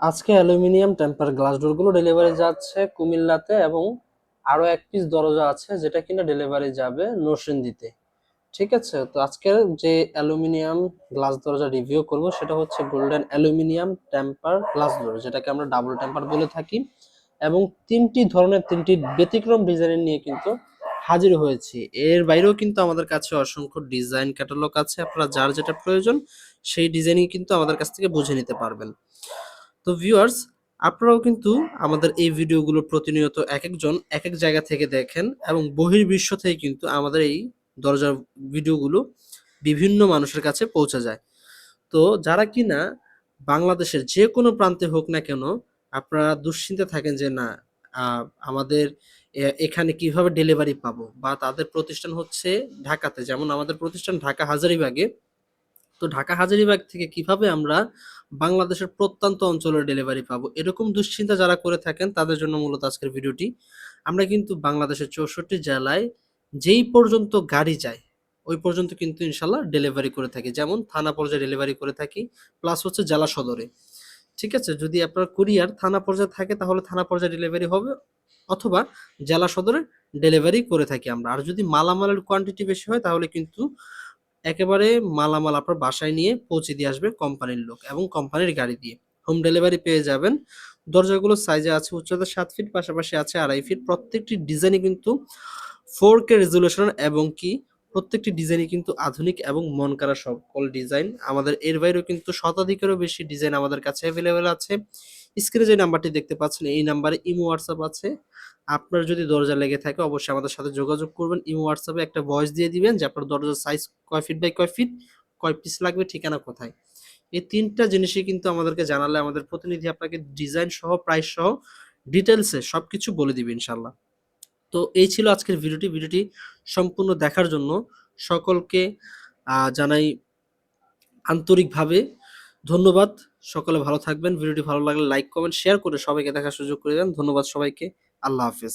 আজকে aluminium temper glass ডোরগুলো delivery যাচ্ছে কুমিল্লাতে এবং আরও এক পিস দরজা আছে যেটা কিনা ডেলিভারি যাবে নরসিংদীতে। ঠিক আছে? তো আজকের যে অ্যালুমিনিয়াম গ্লাস দরজা রিভিউ করব সেটা হচ্ছে golden aluminium temper glass door যেটাকে আমরা ডাবল টেম্পার বলে থাকি। এবং তিনটি ধরনের, তিনটি ব্যতিক্রম ডিজাইন নিয়ে কিন্তু হাজির হয়েছি। এর বাইরেও কিন্তু আমাদের কাছে অসংখ্য ডিজাইন ক্যাটালগ আছে। আপনারা যার যেটা প্রয়োজন সেই ডিজাইনই কিন্তু আমাদের কাছ থেকে বুঝে নিতে পারবেন। তো ভিউয়ার্স আপনারাও কিন্তু আমাদের এই ভিডিওগুলো প্রতিনিয়ত এক একজন এক এক জায়গা থেকে দেখেন এবং বহির্বিশ্ব থেকে কিন্তু আমাদের এই দরজার ভিডিওগুলো বিভিন্ন মানুষের কাছে পৌঁছে যায়। তো যারা কিনা বাংলাদেশের যে কোনো প্রান্তে হোক না কেন, আপনারা দুশ্চিন্তে থাকেন যে না আমাদের এখানে কীভাবে ডেলিভারি পাবো বা তাদের প্রতিষ্ঠান হচ্ছে ঢাকাতে। যেমন আমাদের প্রতিষ্ঠান ঢাকা হাজারিবাগে তো ঢাকা হাজারিবাগ থেকে কীভাবে আমরা বাংলাদেশের প্রত্যন্ত অঞ্চলের ডেলিভারি পাবো? এরকম দুশ্চিন্তা যারা করে থাকেন, তাদের জন্য মূলত আজকের ভিডিওটি। আমরা কিন্তু বাংলাদেশের চৌষট্টি জেলায় যেই পর্যন্ত গাড়ি যায়, ওই পর্যন্ত কিন্তু ইনশাল্লাহ ডেলিভারি করে থাকি। যেমন থানা পর্যায়ে ডেলিভারি করে থাকি প্লাস হচ্ছে জেলা সদরে। ঠিক আছে? যদি আপনার কুরিয়ার থানা পর্যায়ে থাকে, তাহলে থানা পর্যায়ে ডেলিভারি হবে, অথবা জেলা সদরে ডেলিভারি করে থাকি আমরা। আর যদি মালামালের কোয়ান্টিটি বেশি হয়, তাহলে কিন্তু একেবারে মালামাল আপনার বাসায় নিয়ে পৌঁছে দিয়ে আসবে কোম্পানির লোক এবং কোম্পানির গাড়ি দিয়ে। হোম ডেলিভারি পেয়ে যাবেন। দরজাগুলো সাইজে আছে, উচ্চতা সাত ফিট পাশাপাশি আছে আড়াই ফিট প্রত্যেকটি ডিজাইনই কিন্তু ফোর কে রেজুলেশন এবং কি? প্রত্যেকটি ডিজাইনই কিন্তু আধুনিক এবং মন করা সকল ডিজাইন আমাদের এর বাইরেও কিন্তু শতাধিকেরও বেশি ডিজাইন আমাদের কাছে অ্যাভেলেবেল আছে। স্ক্রিনে যে নাম্বারটি দেখতে পাচ্ছেন, এই নাম্বারে ইমো, হোয়াটসঅ্যাপ আছে। আপনার যদি দরজা লেগে থাকে, অবশ্যই আমাদের সাথে যোগাযোগ করবেন। ইমো, হোয়াটসঅ্যাপে একটা ভয়েস দিয়ে দিবেন যে আপনার দরজার সাইজ কয় ফিট বাই কয় ফিট কয় পিস লাগবে, ঠিকানা কোথায়। এই তিনটা জিনিসই কিন্তু আমাদেরকে জানালে আমাদের প্রতিনিধি আপনাকে ডিজাইন সহ প্রাইস সহ ডিটেলসে সব কিছু বলে দিবে ইনশাল্লাহ তো এই ছিল আজকের ভিডিওটি। ভিডিওটি সম্পূর্ণ দেখার জন্য সকলকে জানাই আন্তরিকভাবে ধন্যবাদ। সকলে ভালো থাকবেন। ভিডিওটি ভালো লাগলে লাইক, কমেন্ট শেয়ার করে সবাইকে দেখার সুযোগ করে দেন। ধন্যবাদ সবাইকে। আল্লাহ হাফেজ।